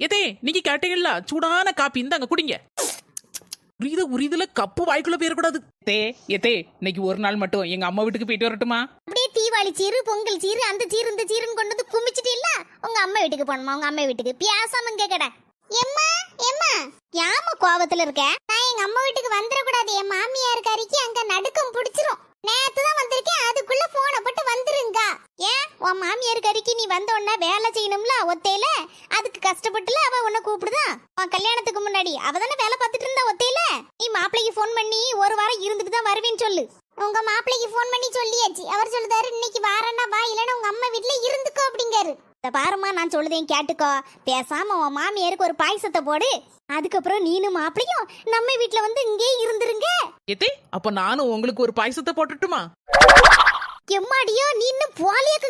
எதே நீங்க கேட்டீங்கல்ல? சூடான காப்பி இந்தாங்க குடிங்க. உரித உரிதுல கப்பு வாய்க்குள்ள போயிடக்கூடாது தே எதே இன்னைக்கு ஒரு நாள் மட்டும் எங்க அம்மா வீட்டுக்கு போயிட்டு வரட்டுமா? அப்படியே தீபாவளி சீரு பொங்கல் சீரு அந்த சீரு இந்த சீருன்னு கொண்டு வந்து குமிச்சிட்டு இல்ல உங்க அம்மா வீட்டுக்கு போகணுமா? உங்க அம்மா வீட்டுக்கு. பியாசாம கேக்கட. எம்மா எம்மா யாம கோவத்துல இருக்க? நான் எங்க அம்மா வீட்டுக்கு வந்துட உன் மாமியார் கறிக்கு நீ வந்த உடனே வேலை செய்யணும்ல ஒத்தையில? அதுக்கு கஷ்டப்பட்டுல அவ உன்னை கூப்பிடுதான் உன் கல்யாணத்துக்கு முன்னாடி. அவ தானே வேலை பார்த்துட்டு இருந்தா ஒத்தையில? நீ மாப்பிள்ளைக்கு ஃபோன் பண்ணி ஒரு வாரம் இருந்துட்டு தான் வருவேன்னு சொல்லு. உங்க மாப்பிள்ளைக்கு ஃபோன் பண்ணி சொல்லியாச்சு. அவர் சொல்லுதாரு இன்னைக்கு வாரேன்னா வா இல்லைன்னா உங்க அம்மா வீட்ல இருந்துக்கோ அப்படிங்காரு. இந்த பாருமா நான் சொல்லுதேன் கேட்டுக்கோ. பேசாம உன் மாமியாருக்கு ஒரு பாயசத்தை போடு. அதுக்கப்புறம் நீனும் மாப்பிளையும் நம்ம வீட்ல வந்து இங்கே இருந்துருங்க. எதே அப்ப நானும் உங்களுக்கு ஒரு பாயசத்தை போட்டுட்டுமா? எம்மாடியோ நீ இன்னும் நிக்கியா